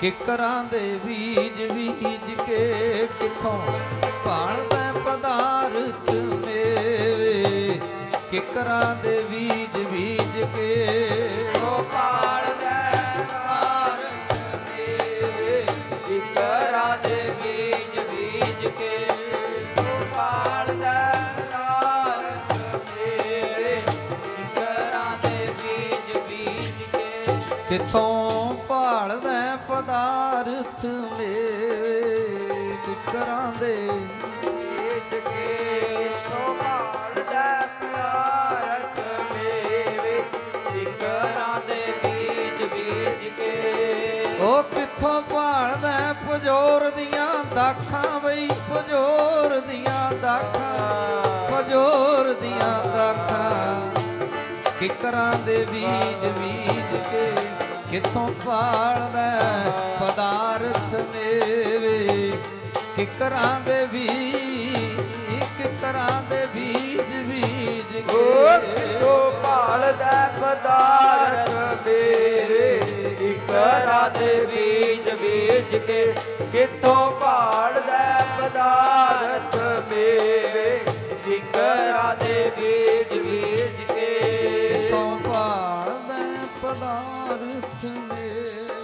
ਕਿਕਰਾਂ ਦੇ ਬੀਜ ਬੀਜ ਕੇ ਕਿੱਥੋਂ ਭਾਲਦਾ ਪਦਾਰਥ ਮੇਵੇ? ਕਿਕਰਾਂ ਦੇ ਬੀਜ ਬੀਜ ਕੇ ਉਹ ਪਾੜਦਾ ਪਦਾਰਥ ਮੇਵੇ? ਇਕਰਾਂ ਦੇ ਬੀਜ ਬੀਜ ਕੇ ਉਹ ਪਾੜਦਾ ਪਦਾਰਥ ਮੇਵੇ ਇਕਰਾਂ ਦੇ। ਬੀਜ ਬੀਜ ਕੇ ਕਿੱਥੋਂ ਭਾਲਦਾ ਪਦਾਰਥ ਮੇਵੇ ਕਿਕਰਾਂ ਦੇ ਬੀਜ ਕੇ ਉਹ ਪਾੜਦਾ ਪਦਾਰਥ ਮੇਵੇ ਇਕਰਾਂ ਦੇ ਬੀਜ ਬੀਜ ਕੇ। ਉਹ ਕਿੱਥੋਂ ਭਾਲਦਾ ਪਜੋਰ ਦੀਆਂ ਦਾਖਾਂ ਬਈ ਪਜੋਰ ਦੀਆਂ ਦਾਖਾਂ ਪਜੋਰ ਦੀਆਂ ਦਾਖਾਂ। ਕਿਕਰਾਂ ਦੇ ਬੀਜ ਬੀਜ ਕਿਤੋਂ ਪਾਲਦਾ ਪਦਾਰਥ ਮੇਵੇ? ਕਿ ਕਰਾਂ ਦੇ ਵੀ ਇੱਕ ਤਰ੍ਹਾਂ ਦੇ ਬੀਜ ਬੀਜ ਕੇ? ਓ ਕਿਤੋਂ ਪਾਲਦਾ ਪਦਾਰਥ ਮੇਰੇ ਇੱਕ ਤਰ੍ਹਾਂ ਦੇ ਬੀਜ ਬੀਜ ਕੇ? ਕਿਤੋਂ ਪਾਲਦਾ ਪਦਾਰਥ ਮੇਰੇ ਇੱਕ ਤਰ੍ਹਾਂ ਦੇ ਬੀਜ 나를 틀네